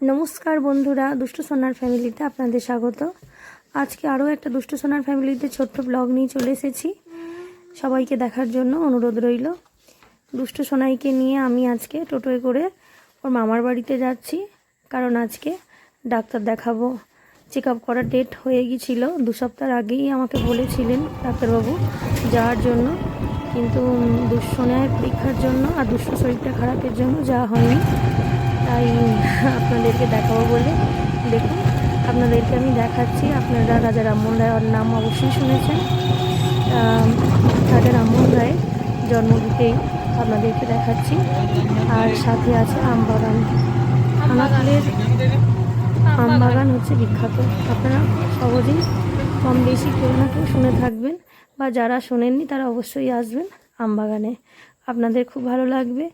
নমস্কার বন্ধুরা, দুষ্টু সোনার ফ্যামিলিতে আপনাদের স্বাগত। আজকে আরও একটা দুষ্টু সোনার ফ্যামিলিতে ছোট্ট ব্লগ নিয়ে চলে এসেছি। সবাইকে দেখার জন্য অনুরোধ রইল। দুষ্টু সোনাইকে নিয়ে আমি আজকে টোটোয় করে ওর মামার বাড়িতে যাচ্ছি। কারণ আজকে ডাক্তার দেখাবো। চেক আপ করার ডেট হয়ে গিয়েছিল। দু সপ্তাহ আগেই আমাকে বলেছিলেন ডাক্তারবাবু যাওয়ার জন্য। কিন্তু দুঃসোনায় পরীক্ষার জন্য আর দুষ্ট শরীরটা খারাপের জন্য যাওয়া হয়নি। তাই আপনাদেরকে দেখাবো বলে। দেখুন, আপনাদেরকে আমি দেখাচ্ছি আপনারা রাজা রামমোহন রায়ের নাম অবশ্যই শুনেছেন। রাজা রামমোহন রায়ের জন্মদিতেই আপনাদেরকে দেখাচ্ছি। আর সাথে আছে আম বাগান আমাদের আম বাগান হচ্ছে বিখ্যাত। আপনারা সহজেই কম বেশি কেউ না কেউ শুনে থাকবেন বা যারা শোনেননি তারা অবশ্যই আসবেন আম বাগানে আপনাদের খুব ভালো লাগবে।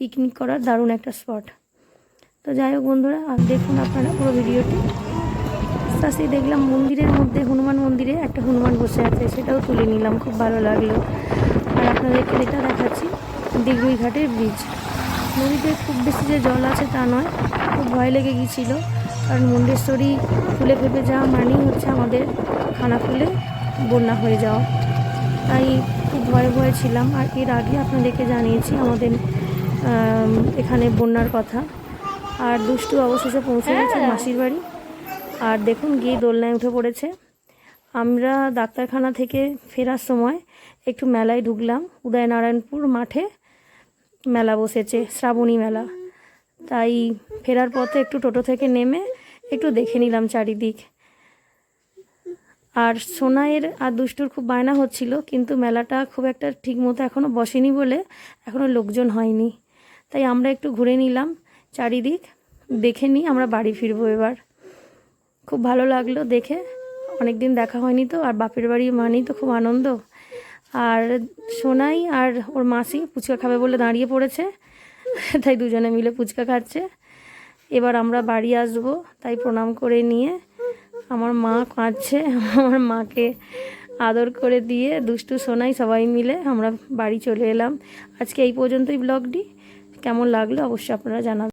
পিকনিক করার দারুণ একটা স্পট। তো যাই হোক বন্ধুরা আর দেখুন আপনারা পুরো ভিডিওটি। আস্তে দেখলাম মন্দিরের মধ্যে হনুমান মন্দিরে একটা হনুমান বসে আছে, সেটাও তুলে নিলাম, খুব ভালো লাগল। আর আপনাদেরকে যেটা দেখাচ্ছি দিগুই ঘাটের ব্রিজ নদীতে খুব বেশি যে জল আছে তা নয়, খুব ভয় লেগে গিয়েছিল, কারণ মুন্ডেশ্বরী খুলে ফেপে যাওয়া মানেই হচ্ছে আমাদের খানা খুলে বন্যা হয়ে যাওয়া। তাই খুব ভয়ে ভয়ে ছিলাম, আর এর আগে আপনাদেরকে জানিয়েছি আমাদের এখানে বন্যার কথা। আর দুষ্টু অবশেষে পৌঁছে গেছে মাসির বাড়ি। আর দেখুন গিয়ে দোলনায় উঠে পড়েছে। আমরা ডাক্তারখানা থেকে ফেরার সময় একটু মেলায় ঢুকলাম উদয়নারায়ণপুর মাঠে মেলা বসেছে শ্রাবণী মেলা। তাই ফেরার পথে একটু টোটো থেকে নেমে একটু দেখে নিলাম চারিদিক। আর সোনাইয়ের আর দুষ্টুর খুব বায়না হচ্ছিল কিন্তু মেলাটা খুব একটা ঠিক মতো এখনও বসেনি বলে এখনও লোকজন হয়নি। তাই আমরা একটু ঘুরে নিলাম। চারিদিক দেখে নিই আমরা বাড়ি ফিরবো এবার। খুব ভালো লাগল দেখে। অনেক দিন দেখা হয়নি তো, আর বাপের বাড়ি মানেই তো খুব আনন্দ। আর সোনাই আর ওর মাসি ফুচকা খাবে বলে দাঁড়িয়ে পড়েছে, তাই দুজনে মিলে ফুচকা খাচ্ছে। এবার আমরা বাড়ি আসব, তাই প্রণাম করে নিয়ে আমার মা কাঁদছে, আমার মাকে আদর করে দিয়ে দুষ্টু সোনাই সবাই মিলে আমরা বাড়ি চলে এলাম। আজকে এই পর্যন্তই ব্লগটি। কেমন লাগল অবশ্যই আপনারা জানাবেন।